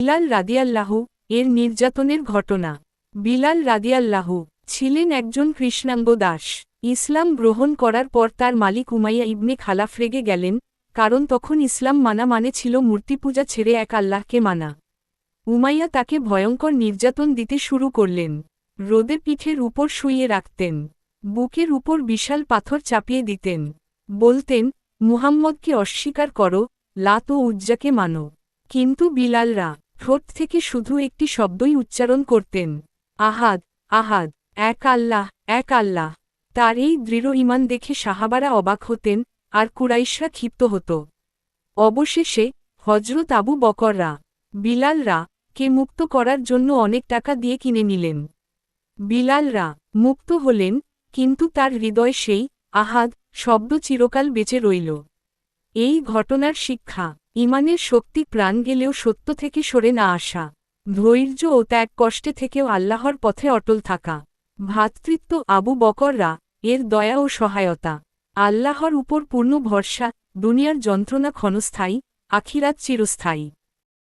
বিলাল রাদিয়াল্লাহু এর নির্যাতনের ঘটনা। বিলাল রাদিয়াল্লাহু ছিলেন একজন কৃষ্ণাঙ্গ দাস। ইসলাম গ্রহণ করার পর তার মালিক উমাইয়া ইবনে খালাফ রেগে গেলেন, কারণ তখন ইসলাম মানা মানে ছিল মূর্তিপূজা ছেড়ে এক আল্লাহকে মানা। উমাইয়া তাকে ভয়ঙ্কর নির্যাতন দিতে শুরু করলেন। রোদে পিঠের উপর শুইয়ে রাখতেন। বুকের উপর বিশাল পাথর চাপিয়ে দিতেন। বলতেন, মুহাম্মদকে অস্বীকার করো, লাত ও উজ্জাকে মানো। কিন্তু বিলালরা ঠোঁট থেকে শুধু একটি শব্দই উচ্চারণ করতেন। আহাদ আহাদ, এক আল্লাহ এক আল্লাহ। তার এই দৃঢ় ইমান দেখে সাহাবারা অবাক হতেন আর কুরাইশরা ক্ষিপ্ত হতো। অবশেষে হজরত আবু বকররা বিলালরা কে মুক্ত করার জন্য অনেক টাকা দিয়ে কিনে নিলেন। বিলালরা মুক্ত হলেন, কিন্তু তার হৃদয় সেই আহাদ শব্দ চিরকাল বেঁচে রইল। এই ঘটনার শিক্ষা ইমানের শক্তি প্রাণ গেলেও সত্য থেকে সরে না আসা, ধৈর্য ও ত্যাগ কষ্টে থেকেও আল্লাহর পথে অটল থাকা। ভ্রাতৃত্ব আবু বকররা এর দয়া ও সহায়তা। আল্লাহর উপর পূর্ণ ভরসা, দুনিয়ার যন্ত্রণা ক্ষণস্থায়ী, আখিরাত চিরস্থায়ী।